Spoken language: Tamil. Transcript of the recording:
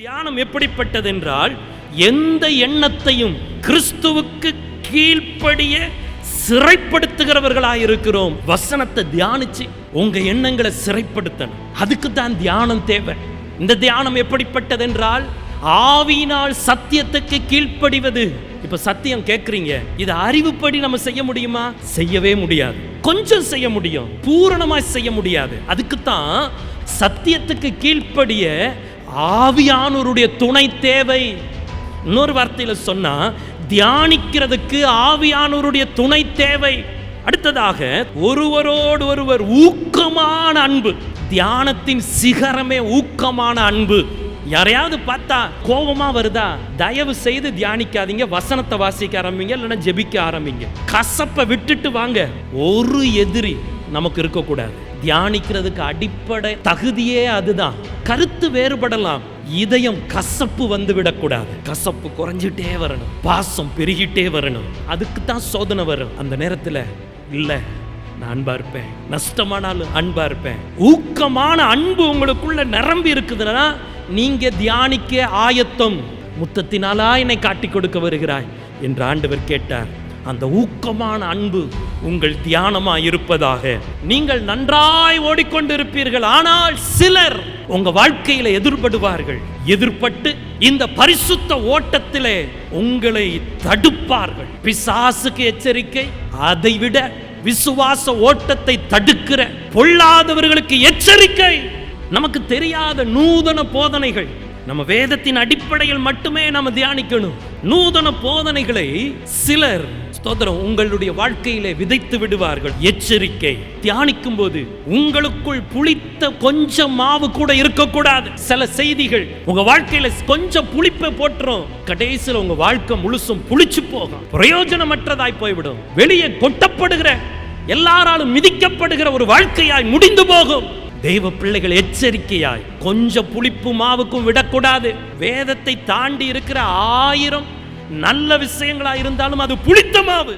தியானம் எப்படிப்பட்டது என்றால் எந்த எண்ணத்தையும் கிறிஸ்துவுக்கு கீழ்ப்படிய சிறைப்படுத்துகிறவர்களாக இருக்கிறோம் வசனத்தை தியானிச்சு உங்க எண்ணங்களை சிறைப்படுத்தணும். அதுக்கு தான் தியானம் தேவை. இந்த தியானம் எப்படிப்பட்டது என்றால் ஆவியினால் சத்தியத்துக்கு கீழ்ப்படிவது. இப்ப சத்தியம் கேட்குறீங்க இது அறிவுப்படி நம்ம செய்ய முடியுமா? செய்யவே முடியாது. கொஞ்சம் செய்ய முடியும். பூரணமா செய்ய முடியாது. அதுக்கு தான் சத்தியத்துக்கு கீழ்ப்படிய ஆவியானோருடைய துணை தேவை. இன்னொரு வார்த்தையில் சொன்னால் தியானிக்கிறதுக்கு ஆவியானோருடைய துணை தேவை. அடுத்ததாக ஒருவரோடு ஒருவர் ஊக்கமான அன்பு. தியானத்தின் சிகரமே ஊக்கமான அன்பு. யாரையாவது பார்த்தா கோபமா வருதா? தயவு செய்து தியானிக்காதீங்க. வசனத்தை வாசிக்க ஆரம்பிங்க இல்லைன்னா ஜெபிக்க ஆரம்பிங்க. கசப்பை விட்டுட்டு வாங்க. ஒரு எதிரி நமக்கு இருக்கக்கூடாது. தியானிக்கிறதுக்கு அடிப்படை தகுதியே அதுதான். கருத்து வேறுபடலாம். இதயம் கசப்பு வந்து விடக்கூடாது. கசப்பு குறைஞ்சிட்டே வரணும். பாசம் பெருகிட்டே வரணும். அதுக்கு தான் சோதனை வரும். அந்த நேரத்தில் இல்லை நான் அன்பா இருப்பேன். நஷ்டமானாலும் அன்பா இருப்பேன். ஊக்கமான அன்பு உங்களுக்குள்ள நிரம்பி இருக்குதுன்னா நீங்க தியானிக்க ஆயத்தம். முத்தத்தினாலா என்னை காட்டி கொடுக்க வருகிறாய். என்று ஆண்டவர் கேட்டார். அந்த ஊக்கமான அன்பு உங்கள் தியானமா இருப்பதாக நீங்கள் நன்றாய் ஓடிக்கொண்டிருப்பீர்கள் ஆனால் சிலர் உங்க வாழ்க்கையில எதிர்படுவார்கள். எதிர்பட்டு இந்த பரிசுத்த ஓட்டத்திலே உங்களை தடுப்பார்கள். பிசாசுக்கு எச்சரிக்கை அதைவிட விசுவாச ஓட்டத்தை தடுக்கிற பொல்லாதவர்களுக்கு எச்சரிக்கை. நமக்கு தெரியாத நூதன போதனைகள். நம்ம வேதத்தின் அடிப்படையில் மட்டுமே நம்ம தியானிக்கணும். நூதன போதனைகளை சிலர் ஸ்தோத்திரம் உங்களுடைய வாழ்க்கையிலே விதைத்து விடுவார்கள். எச்சரிக்கை. தியானிக்கும் போது உங்களுக்குள் புளித்த கொஞ்சம் மாவு கூட இருக்கக்கூடாது. சில செய்திகள் உங்க வாழ்க்கையில கொஞ்சம் புளிப்பை போட்டுரும். கடைசியில் உங்க வாழ்க்கை முழுசும் புளிச்சு போகும். பிரயோஜனமற்றதாய் போய்விடும். வெளியே கொட்டப்படுகிற எல்லாராலும் மிதிக்கப்படுகிற ஒரு வாழ்க்கையாய் முடிந்து போகும். தெய்வ பிள்ளைகள் எச்சரிக்கையாய் கொஞ்சம் புளிப்பு மாவுக்கும் விடக்கூடாது. வேதத்தை தாண்டி இருக்கிற ஆயிரம் நல்ல விஷயங்களா இருந்தாலும் அது புளித்த மாவு.